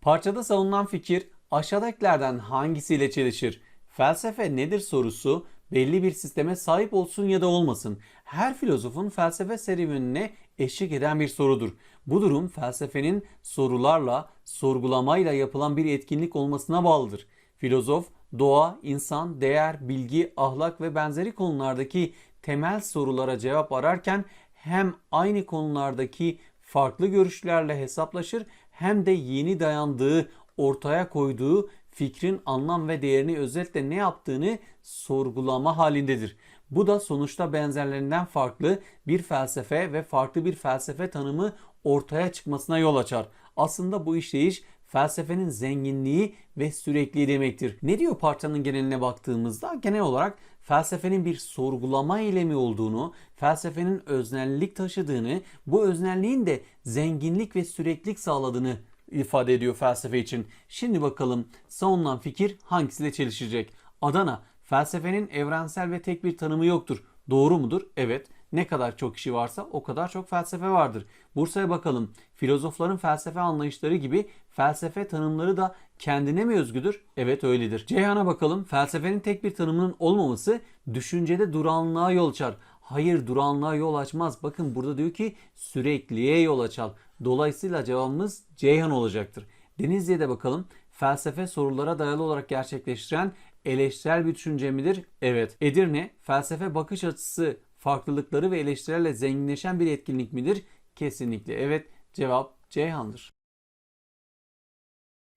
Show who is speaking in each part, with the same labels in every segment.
Speaker 1: Parçada savunulan fikir aşağıdakilerden hangisiyle çelişir? Felsefe nedir sorusu belli bir sisteme sahip olsun ya da olmasın. Her filozofun felsefe serüvenine eşlik eden bir sorudur. Bu durum felsefenin sorularla, sorgulamayla yapılan bir etkinlik olmasına bağlıdır. Filozof, doğa, insan, değer, bilgi, ahlak ve benzeri konulardaki temel sorulara cevap ararken hem aynı konulardaki farklı görüşlerle hesaplaşır hem de yeni dayandığı, ortaya koyduğu fikrin anlam ve değerini özetle ne yaptığını sorgulama halindedir. Bu da sonuçta benzerlerinden farklı bir felsefe ve farklı bir felsefe tanımı ortaya çıkmasına yol açar. Aslında bu işleyiş felsefenin zenginliği ve sürekliliği demektir. Ne diyor parçanın geneline baktığımızda? Genel olarak felsefenin bir sorgulama eylemi olduğunu, felsefenin öznellik taşıdığını, bu öznelliğin de zenginlik ve süreklilik sağladığını ifade ediyor felsefe için. Şimdi bakalım savunulan fikir hangisiyle çelişecek? Adana, felsefenin evrensel ve tek bir tanımı yoktur. Doğru mudur? Evet. Ne kadar çok kişi varsa o kadar çok felsefe vardır. Bursa'ya bakalım. Filozofların felsefe anlayışları gibi felsefe tanımları da kendine mi özgüdür? Evet öyledir. Ceyhan'a bakalım. Felsefenin tek bir tanımının olmaması düşüncede duranlığa yol açar. Hayır duranlığa yol açmaz. Bakın burada diyor ki sürekliliğe yol açar. Dolayısıyla cevabımız Ceyhan olacaktır. Denizli'ye de bakalım. Felsefe sorulara dayalı olarak gerçekleştiren eleştirel bir düşünce midir? Evet. Edirne, felsefe bakış açısı farklılıkları ve eleştirilerle zenginleşen bir etkinlik midir? Kesinlikle evet. Cevap Ceyhan'dır.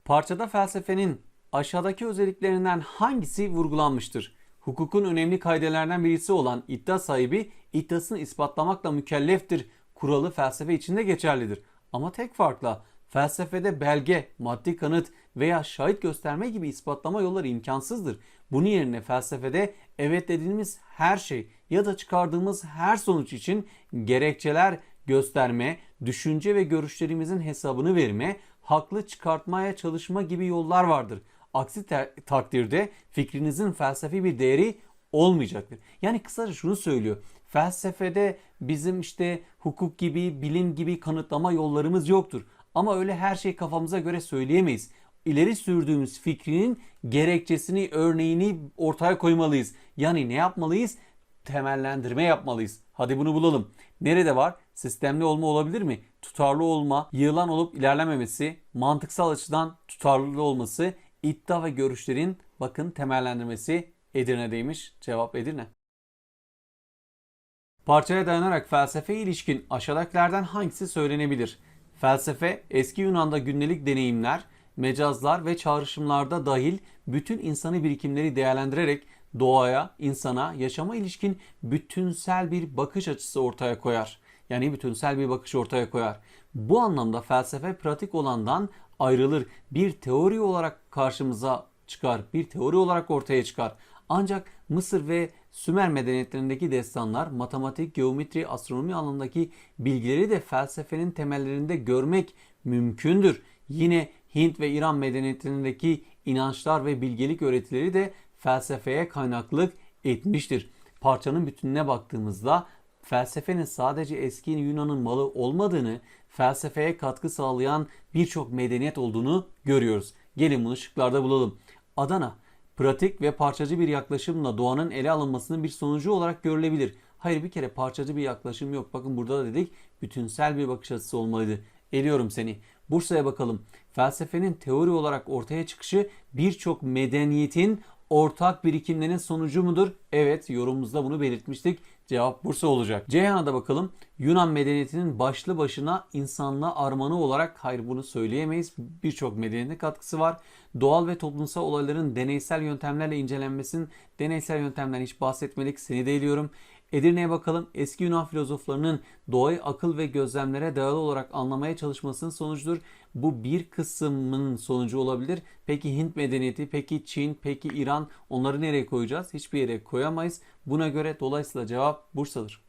Speaker 1: Parçada felsefenin aşağıdaki özelliklerinden hangisi vurgulanmıştır? Hukukun önemli kaidelerden birisi olan iddia sahibi iddiasını ispatlamakla mükelleftir. Kuralı felsefe içinde geçerlidir. Ama tek farkla felsefede belge, maddi kanıt veya şahit gösterme gibi ispatlama yolları imkansızdır. Bunun yerine felsefede evet dediğimiz her şey ya da çıkardığımız her sonuç için gerekçeler gösterme, düşünce ve görüşlerimizin hesabını verme, haklı çıkartmaya çalışma gibi yollar vardır. Aksi takdirde fikrinizin felsefi bir değeri olmayacaktır. Yani kısaca şunu söylüyor. Felsefede bizim işte hukuk gibi, bilim gibi kanıtlama yollarımız yoktur. Ama öyle her şeyi kafamıza göre söyleyemeyiz. İleri sürdüğümüz fikrinin gerekçesini, örneğini ortaya koymalıyız. Yani ne yapmalıyız? Temellendirme yapmalıyız. Hadi bunu bulalım. Nerede var? Sistemli olma olabilir mi? Tutarlı olma, yığılan olup ilerlememesi, mantıksal açıdan tutarlı olması, iddia ve görüşlerin bakın temellendirmesi Edirne'deymiş. Cevap Edirne. Parçaya dayanarak felsefe ilişkin aşağıdakilerden hangisi söylenebilir? Felsefe eski Yunan'da gündelik deneyimler, mecazlar ve çağrışımlarda dahil bütün insani birikimleri değerlendirerek doğaya, insana, yaşama ilişkin bütünsel bir bakış açısı ortaya koyar. Yani bütünsel bir bakış ortaya koyar. Bu anlamda felsefe pratik olandan ayrılır. Bir teori olarak karşımıza çıkar. Bir teori olarak ortaya çıkar. Ancak Mısır ve Sümer medeniyetlerindeki destanlar, matematik, geometri, astronomi alanındaki bilgileri de felsefenin temellerinde görmek mümkündür. Yine Hint ve İran medeniyetlerindeki inançlar ve bilgelik öğretileri de felsefeye kaynaklık etmiştir. Parçanın bütününe baktığımızda felsefenin sadece eski Yunan'ın malı olmadığını, felsefeye katkı sağlayan birçok medeniyet olduğunu görüyoruz. Gelin bunu şıklarda bulalım. Adana, pratik ve parçacı bir yaklaşımla doğanın ele alınmasının bir sonucu olarak görülebilir. Hayır bir kere parçacı bir yaklaşım yok. Bakın burada da dedik bütünsel bir bakış açısı olmalıydı. Eliyorum seni. Bursa'ya bakalım. Felsefenin teori olarak ortaya çıkışı birçok medeniyetin ortak birikimlerinin sonucu mudur? Evet yorumumuzda bunu belirtmiştik. Cevap Bursa olacak. Ceyhan'a bakalım. Yunan medeniyetinin başlı başına insanlığa armağanı olarak hayır bunu söyleyemeyiz. Birçok medeniyete katkısı var. Doğal ve toplumsal olayların deneysel yöntemlerle incelenmesinin deneysel yöntemden hiç bahsetmedik. Seni de eliyorum. Edirne'ye bakalım. Eski Yunan filozoflarının doğayı akıl ve gözlemlere dayalı olarak anlamaya çalışmasının sonucudur. Bu bir kısmının sonucu olabilir. Peki Hint medeniyeti, peki Çin, peki İran onları nereye koyacağız? Hiçbir yere koyamayız. Buna göre dolayısıyla cevap Bursa'dır.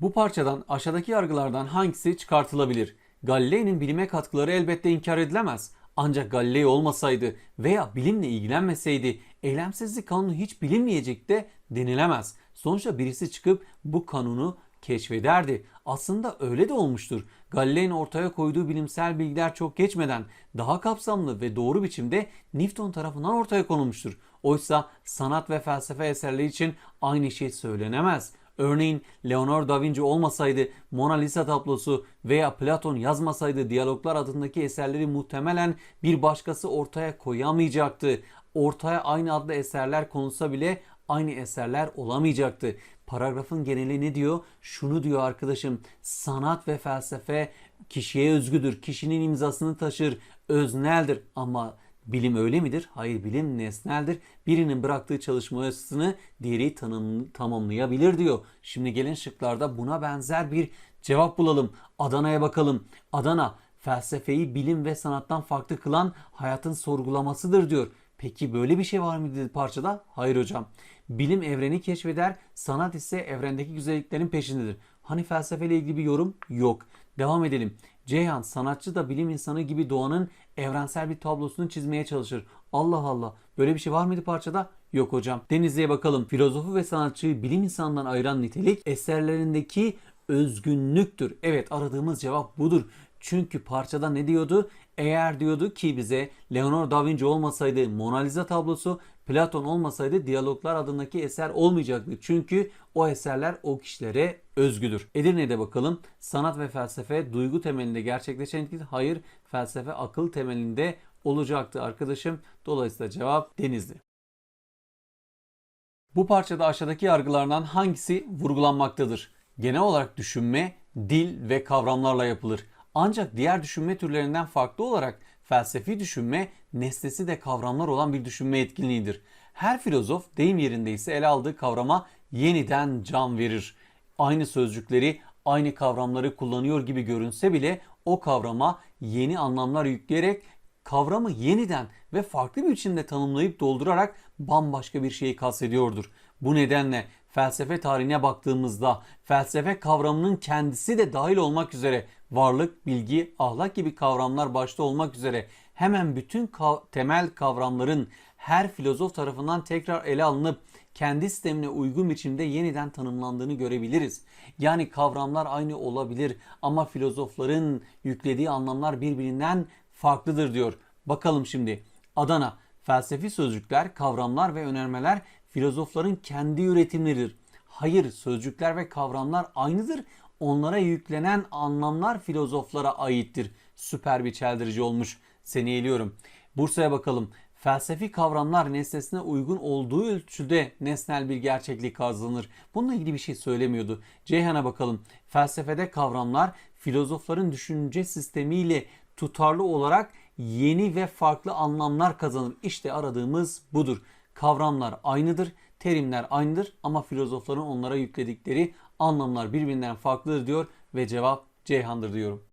Speaker 1: Bu parçadan aşağıdaki yargılardan hangisi çıkartılabilir? Galilei'nin bilime katkıları elbette inkar edilemez. Ancak Galilei olmasaydı veya bilimle ilgilenmeseydi eylemsizlik kanunu hiç bilinmeyecek de denilemez. Sonuçta birisi çıkıp bu kanunu keşfederdi. Aslında öyle de olmuştur. Galilei'nin ortaya koyduğu bilimsel bilgiler çok geçmeden daha kapsamlı ve doğru biçimde Newton tarafından ortaya konulmuştur. Oysa sanat ve felsefe eserleri için aynı şey söylenemez. Örneğin Leonardo da Vinci olmasaydı, Mona Lisa tablosu veya Platon yazmasaydı Diyaloglar adındaki eserleri muhtemelen bir başkası ortaya koyamayacaktı. Ortaya aynı adlı eserler konulsa bile aynı eserler olamayacaktı. Paragrafın geneli ne diyor? Şunu diyor arkadaşım. Sanat ve felsefe kişiye özgüdür. Kişinin imzasını taşır. Özneldir ama Bilim öyle midir? Hayır bilim nesneldir. Birinin bıraktığı çalışmasını diğeri tanım, tamamlayabilir diyor. Şimdi gelin şıklarda buna benzer bir cevap bulalım. Adana'ya bakalım. Adana felsefeyi bilim ve sanattan farklı kılan hayatın sorgulamasıdır diyor. Peki böyle bir şey var mı dedi parçada? Hayır hocam. Bilim evreni keşfeder, sanat ise evrendeki güzelliklerin peşindedir. Hani felsefeyle ilgili bir yorum? Yok. Devam edelim. Ceyhan sanatçı da bilim insanı gibi doğanın evrensel bir tablosunu çizmeye çalışır. Allah Allah. Böyle bir şey var mıydı parçada? Yok hocam. Denizli'ye bakalım. Filozofu ve sanatçıyı bilim insanından ayıran nitelik eserlerindeki özgünlüktür. Evet aradığımız cevap budur. Çünkü parçada ne diyordu? Eğer diyordu ki bize Leonardo da Vinci olmasaydı Mona Lisa tablosu, Platon olmasaydı Diyaloglar adındaki eser olmayacaktı. Çünkü o eserler o kişilere özgüdür. Edirne'de bakalım. Sanat ve felsefe duygu temelinde gerçekleşen etki. Hayır, felsefe akıl temelinde olacaktı arkadaşım. Dolayısıyla cevap Denizli. Bu parçada aşağıdaki yargılardan hangisi vurgulanmaktadır? Genel olarak düşünme, dil ve kavramlarla yapılır. Ancak diğer düşünme türlerinden farklı olarak felsefi düşünme nesnesi de kavramlar olan bir düşünme etkinliğidir. Her filozof deyim yerinde ise ele aldığı kavrama yeniden can verir. Aynı sözcükleri, aynı kavramları kullanıyor gibi görünse bile o kavrama yeni anlamlar yükleyerek kavramı yeniden ve farklı bir biçimde tanımlayıp doldurarak bambaşka bir şeyi kastediyordur. Bu nedenle felsefe tarihine baktığımızda felsefe kavramının kendisi de dahil olmak üzere varlık, bilgi, ahlak gibi kavramlar başta olmak üzere hemen bütün kav- temel kavramların her filozof tarafından tekrar ele alınıp kendi sistemine uygun biçimde yeniden tanımlandığını görebiliriz. Yani kavramlar aynı olabilir ama filozofların yüklediği anlamlar birbirinden farklıdır diyor. Bakalım şimdi Adana felsefi sözcükler, kavramlar ve önermeler filozofların kendi üretimleridir. Hayır sözcükler ve kavramlar aynıdır. Onlara yüklenen anlamlar filozoflara aittir. Süper bir çeldirici olmuş. Seni eliyorum. Bursa'ya bakalım. Felsefi kavramlar nesnesine uygun olduğu ölçüde nesnel bir gerçeklik kazanır. Bununla ilgili bir şey söylemiyordu. Ceyhan'a bakalım. Felsefede kavramlar filozofların düşünce sistemiyle tutarlı olarak yeni ve farklı anlamlar kazanır. İşte aradığımız budur. Kavramlar aynıdır, terimler aynıdır ama filozofların onlara yükledikleri anlamlar birbirinden farklıdır diyor ve cevap Ceyhan'dır diyorum.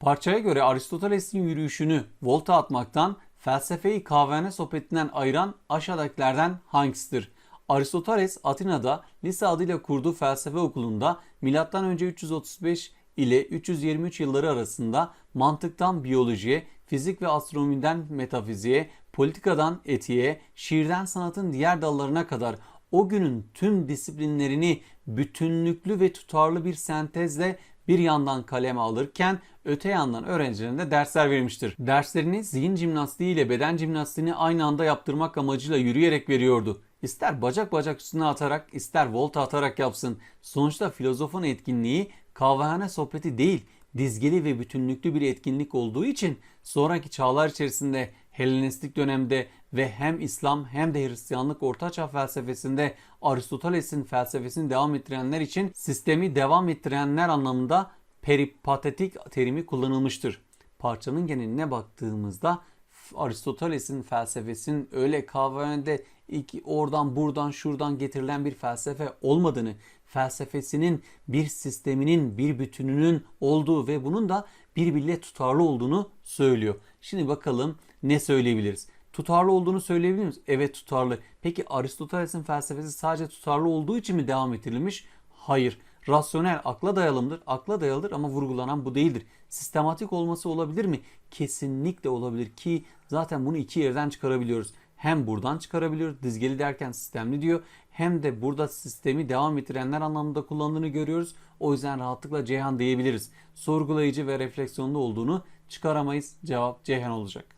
Speaker 1: Parçaya göre Aristoteles'in yürüyüşünü volta atmaktan felsefeyi kahvehane sohbetinden ayıran aşağıdakilerden hangisidir? Aristoteles Atina'da lise adıyla kurduğu felsefe okulunda M.Ö. 335 ile 323 yılları arasında mantıktan biyolojiye, fizik ve astronomiden metafiziğe, politikadan etiğe, şiirden sanatın diğer dallarına kadar o günün tüm disiplinlerini bütünlüklü ve tutarlı bir sentezle bir yandan kaleme alırken öte yandan öğrencilerine dersler vermiştir. Derslerini zihin jimnastiği ile beden jimnastiğini aynı anda yaptırmak amacıyla yürüyerek veriyordu. İster bacak bacak üstüne atarak ister volta atarak yapsın. Sonuçta filozofun etkinliği kahvehane sohbeti değil, dizgeli ve bütünlüklü bir etkinlik olduğu için sonraki çağlar içerisinde Helenistik dönemde ve hem İslam hem de Hristiyanlık ortaçağ felsefesinde Aristoteles'in felsefesini devam ettirenler için sistemi devam ettirenler anlamında peripatetik terimi kullanılmıştır. Parçanın geneline baktığımızda Aristoteles'in felsefesinin öyle kahvehanede iki, oradan buradan şuradan getirilen bir felsefe olmadığını, felsefesinin bir sisteminin, bir bütününün olduğu ve bunun da birbiriyle tutarlı olduğunu söylüyor. Şimdi bakalım ne söyleyebiliriz? Tutarlı olduğunu söyleyebilir miyiz? Evet tutarlı. Peki Aristoteles'in felsefesi sadece tutarlı olduğu için mi devam ettirilmiş? Hayır. Rasyonel, akla dayalıdır. Akla dayalıdır ama vurgulanan bu değildir. Sistematik olması olabilir mi? Kesinlikle olabilir ki zaten bunu iki yerden çıkarabiliyoruz. hem buradan çıkarabiliyoruz. Dizgeli derken sistemli diyor. Hem de burada sistemi devam ettirenler anlamında kullandığını görüyoruz. O yüzden rahatlıkla Ceyhan diyebiliriz. Sorgulayıcı ve refleksiyonlu olduğunu çıkaramayız. Cevap Ceyhan olacak.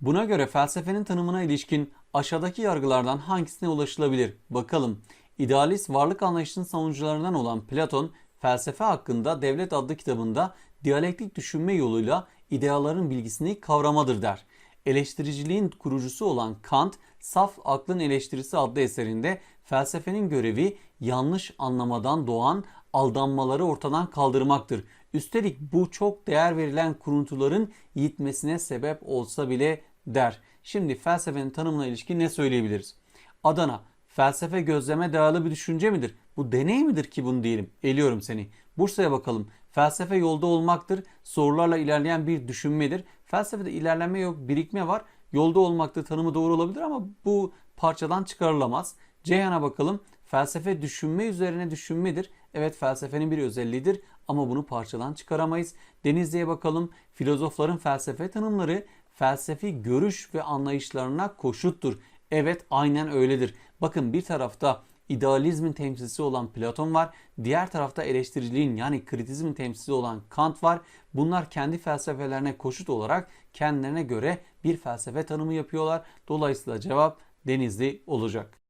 Speaker 1: Buna göre felsefenin tanımına ilişkin aşağıdaki yargılardan hangisine ulaşılabilir? Bakalım. İdealist varlık anlayışının savunucularından olan Platon, felsefe hakkında Devlet adlı kitabında diyalektik düşünme yoluyla ideaların bilgisini kavramadır der. Eleştiriciliğin kurucusu olan Kant, Saf Aklın Eleştirisi adlı eserinde felsefenin görevi yanlış anlamadan doğan aldanmaları ortadan kaldırmaktır. Üstelik bu çok değer verilen kuruntuların yitmesine sebep olsa bile der. Şimdi felsefenin tanımına ilişkin ne söyleyebiliriz? Adana, felsefe gözleme dayalı bir düşünce midir? Bu deney midir ki bunu diyelim? Eliyorum seni. Bursa'ya bakalım. Felsefe yolda olmaktır. Sorularla ilerleyen bir düşünmedir. Felsefede ilerleme yok, birikme var. Yolda olmaktır tanımı doğru olabilir ama bu parçadan çıkarılamaz. Ceyhan'a bakalım. Felsefe düşünme üzerine düşünmedir. Evet felsefenin bir özelliğidir ama bunu parçadan çıkaramayız. Denizli'ye bakalım. Filozofların felsefe tanımları felsefi görüş ve anlayışlarına koşuttur. Evet aynen öyledir. Bakın bir tarafta idealizmin temsilcisi olan Platon var. Diğer tarafta eleştiriciliğin yani kritizmin temsilcisi olan Kant var. Bunlar kendi felsefelerine koşut olarak kendilerine göre bir felsefe tanımı yapıyorlar. Dolayısıyla cevap Denizli olacak.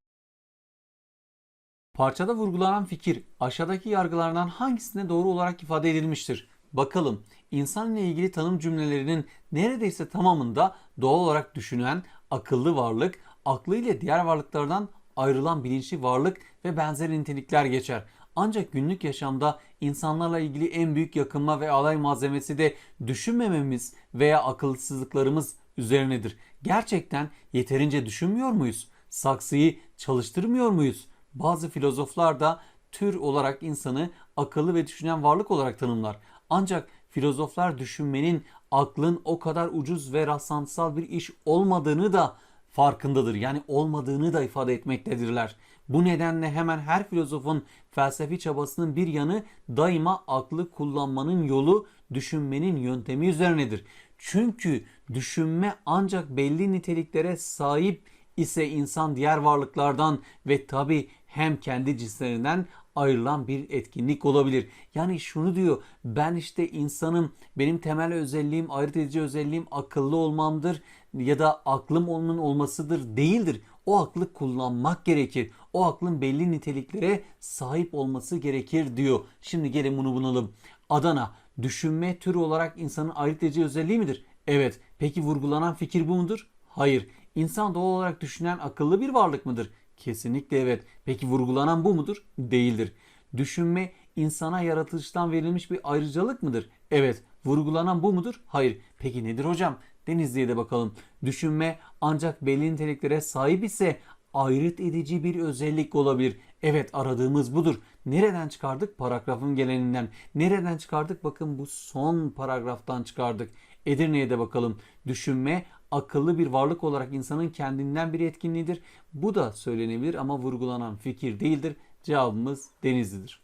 Speaker 1: Parçada vurgulanan fikir aşağıdaki yargılardan hangisine doğru olarak ifade edilmiştir? Bakalım insan ile ilgili tanım cümlelerinin neredeyse tamamında doğal olarak düşünen, akıllı varlık, aklı ile diğer varlıklardan ayrılan bilinçli varlık ve benzeri nitelikler geçer. Ancak günlük yaşamda insanlarla ilgili en büyük yakınma ve alay malzemesi de düşünmememiz veya akılsızlıklarımız üzerinedir. Gerçekten yeterince düşünmüyor muyuz? Saksıyı çalıştırmıyor muyuz? Bazı filozoflar da tür olarak insanı akıllı ve düşünen varlık olarak tanımlar. Ancak filozoflar düşünmenin aklın o kadar ucuz ve rastlantısal bir iş olmadığını da farkındadır. Yani olmadığını da ifade etmektedirler. Bu nedenle hemen her filozofun felsefi çabasının bir yanı daima aklı kullanmanın yolu düşünmenin yöntemi üzerinedir. Çünkü düşünme ancak belli niteliklere sahip ise insan diğer varlıklardan ve tabi hem kendi cinslerinden ayrılan bir etkinlik olabilir. Yani şunu diyor ben işte insanım benim temel özelliğim ayırt edici özelliğim akıllı olmamdır ya da aklım onun olmasıdır değildir. O aklı kullanmak gerekir. O aklın belli niteliklere sahip olması gerekir diyor. Şimdi gelin bunu bunalım. Adana düşünme türü olarak insanın ayırt edici özelliği midir? Evet. Peki vurgulanan fikir bu mudur? Hayır. İnsan doğal olarak düşünen akıllı bir varlık mıdır? Kesinlikle evet. Peki vurgulanan bu mudur? Değildir. Düşünme insana yaratılıştan verilmiş bir ayrıcalık mıdır? Evet. Vurgulanan bu mudur? Hayır. Peki nedir hocam? Denizli'ye de bakalım. Düşünme ancak belli niteliklere sahip ise ayrıt edici bir özellik olabilir. Evet aradığımız budur. Nereden çıkardık? Paragrafın geleninden. Nereden çıkardık? Bakın bu son paragraftan çıkardık. Edirne'ye de bakalım. Düşünme akıllı bir varlık olarak insanın kendinden bir etkinliğidir. Bu da söylenebilir ama vurgulanan fikir değildir. Cevabımız Denizli'dir.